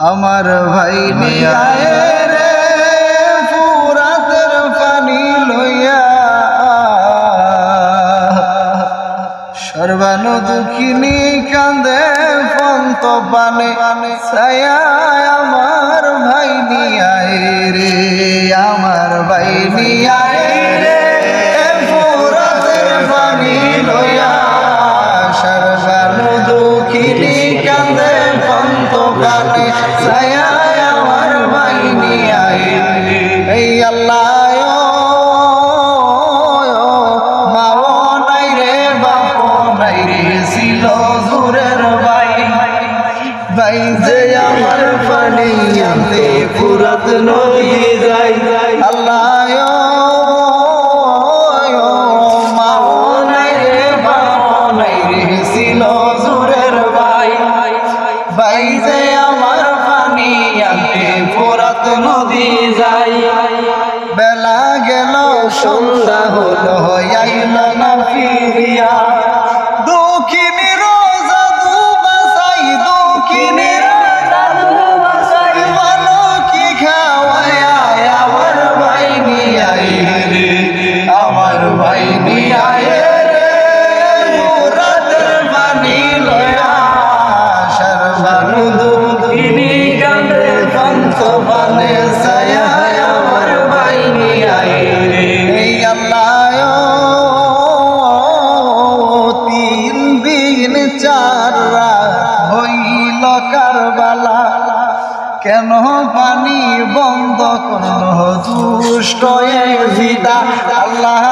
আমার ভাই রে পুরাতের পানি লইয়া। সর্বানু দুঃখিনী কান্দে ফন্ত পানে ছায়া পানে ছায়া আমার ভাই নিয়ায় রে এই আল্লাহ ভাই যে আমার পানি আনতে ফুরাত নদী যাই আল্লাহ ভাই যে আমার ফুরাত নদী যাই। বেলা গেল সন্ধ্যা হলো আইল না ফিরিয়া। পানে ছায়া আমার ভাই নিয়াই রে তিন দিন চার রাত হইল কারবালা। কেন পানি বন্ধ করল? দুষ্ট ভিদা আল্লাহ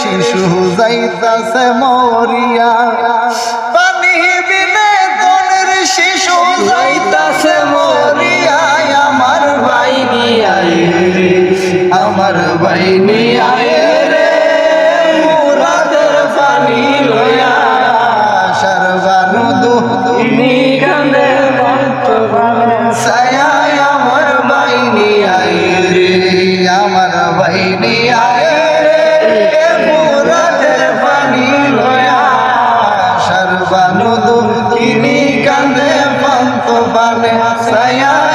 শিশু যাইতাছে মরিয়া। পানি বিনে দনের শিশু যাইতাছে মরিয়া। আমার ভাই গিয়া আমার ভাই গিয়া আমার ভাই নিয়ে Sayang